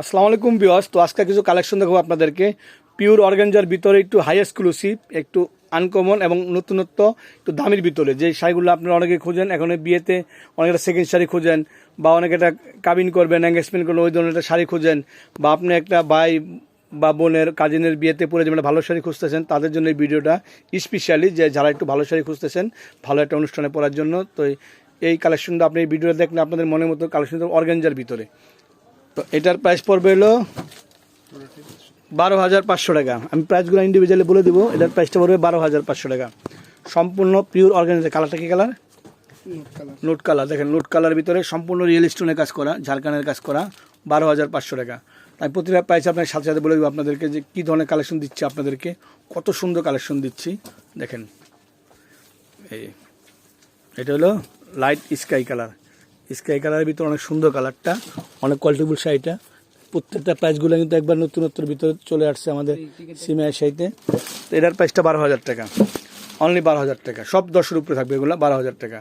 আসসালামু আলাইকুম বিওয়াস তো আজকে কিছু কালেকশন দেখাবো আপনাদেরকে। পিওর অর্গানজার ভিতরে একটু হাই এক্সক্লুসিভ একটু আনকমন এবং নতুনত্ব, একটু দামের ভিতরে। যে শাড়িগুলো আপনারা অনেকে খোঁজেন, এখন বিয়েতে অনেকটা সেকেন্ড শাড়ি খোঁজেন বা অনেকে একটা কাবিন করবেন এঙ্গেজমেন্ট করবেন, ওই ধরনের একটা শাড়ি খোঁজেন বা আপনি একটা ভাই বা বোনের কাজিনের বিয়েতে পরে যেমন ভালো শাড়ি খুঁজতেছেন, তাদের জন্য এই ভিডিওটা স্পেশালি যে যারা একটু ভালো শাড়ি খুঁজতেছেন, ভালো একটা অনুষ্ঠানে পরার জন্য। তো এই কালেকশনটা আপনি এই ভিডিওটা দেখলে আপনাদের মনের মতো কালেকশন অর্গানজার ভিতরে। তো এটার প্রাইস পড়বে হলো বারো হাজার পাঁচশো টাকা। আমি প্রাইসগুলো ইন্ডিভিজুয়ালি বলে দেবো এটার প্রাইসটা পড়বে বারো হাজার পাঁচশো টাকা। সম্পূর্ণ পিওর অর্গানাইজার কালারটা কি কালার নোট কালার দেখেন নোট কালার ভিতরে সম্পূর্ণ রিয়েল স্টোনের কাজ করা ঝাড়খানের কাজ করা বারো হাজার পাঁচশো টাকা। তাই প্রতিটা প্রাইস আপনার সাথে সাথে বলে দেবো আপনাদেরকে যে কী ধরনের কালেকশন দিচ্ছি আপনাদেরকে। কত সুন্দর কালেকশন দিচ্ছি। দেখেন এই এটা হলো লাইট স্কাই কালার স্কাই কালারের ভিতরে অনেক সুন্দর কালারটা অনেক কোয়ালিটিফুল শাড়িটা। প্রত্যেকটা প্রাইসগুলো কিন্তু একবার নতুনত্বর ভিতরে চলে আসছে আমাদের সিমিয়া শাড়িতে। তো এটার প্রাইসটা বারো হাজার টাকা। অনলি বারো হাজার টাকা। সব দশের উপরে থাকবে এগুলো বারো হাজার টাকা।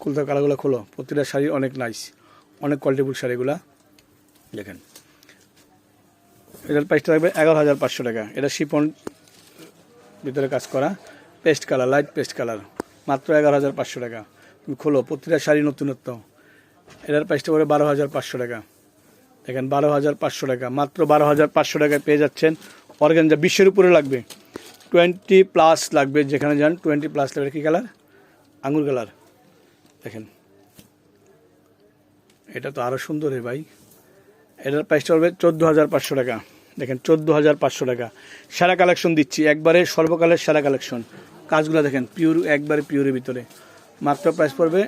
খুলতে কালারগুলো খোলো। প্রতিটা শাড়ি অনেক নাইস অনেক কোয়ালিটিফুল শাড়িগুলো। দেখেন। এটার প্রাইসটা থাকবে এগারো হাজার পাঁচশো টাকা। এটা শিপন ভিতরে কাজ করা। Paste colour light paste colour মাত্র এগারো হাজার পাঁচশো টাকা। তুমি খোলো। প্রতিটা শাড়ি নতুনত্ব। এটার প্রাইসটা পড়ে বারো হাজার পাঁচশো টাকা। দেখেন বারো হাজার পাঁচশো টাকা। মাত্র বারো হাজার পাঁচশো টাকায় পেয়ে যাচ্ছেন অর্গানজা। বিশ্বের উপরে লাগবে। টোয়েন্টি প্লাস লাগবে। যেখানে যান টোয়েন্টি প্লাস লাগবে। কী কালার? আঙুর কালার। দেখেন। এটা তো আরও সুন্দর রে ভাই। এটার প্রাইসটা পড়বে চোদ্দ হাজার পাঁচশো টাকা। দেখেন চোদ্দ হাজার পাঁচশো টাকা। সেরা কালেকশন দিচ্ছি। একবারে সর্বকালের সেরা কালেকশন কাজগুলো দেখেন। পিওর একবারে পিওরের ভিতরে। মাত্র প্রাইস পড়বে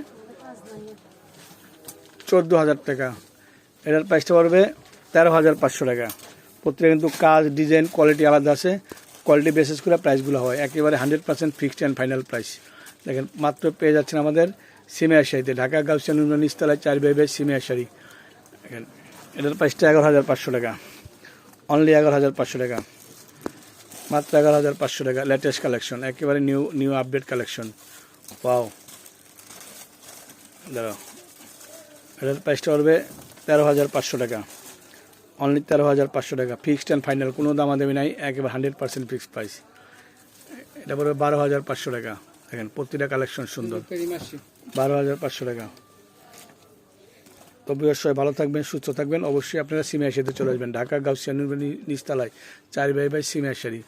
চোদ্দ হাজার টাকা। এটার প্রাইসটা পড়বে তেরো হাজার পাঁচশো টাকা। প্রত্যেকে কিন্তু কাজ ডিজাইন কোয়ালিটি আলাদা আছে। কোয়ালিটি বেসিস করে প্রাইসগুলো হয়। একেবারে hundred percent fixed and final price দেখেন, মাত্র পেয়ে যাচ্ছেন আমাদের সিমিয়ার শাড়িতে ঢাকা গাউসিয়ান ইস্তালায় চার বাই সিমিয়ার শাড়ি দেখেন, এটার প্রাইসটা এগারো হাজার পাঁচশো টাকা। অনলি এগারো হাজার পাঁচশো টাকা। মাত্র এগারো হাজার পাঁচশো টাকা। লেটেস্ট কালেকশন একেবারে নিউ নিউ আপডেট কালেকশন পাও দাঁড়াও। এটার প্রাইসটা পড়বে তেরো হাজার পাঁচশো টাকা। অনলি তেরো হাজার পাঁচশো টাকা। ফিক্সড অ্যান্ড ফাইনাল কোনো দামাদামি নাই একেবারে হান্ড্রেড পার্সেন্ট ফিক্সড প্রাইস এটা পড়বে বারো হাজার পাঁচশো টাকা। দেখেন প্রতিটা কালেকশন সুন্দর। বারো হাজার পাঁচশো টাকা। তো অবশ্যই ভালো থাকবেন সুস্থ থাকবেন। অবশ্যই আপনারা সিমিয়া সাথে চলে আসবেন। ঢাকা গাউসিয়া নিস্তালায় চার বাই বাই সিমিয়া শাড়ি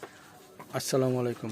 আসসালামু আলাইকুম।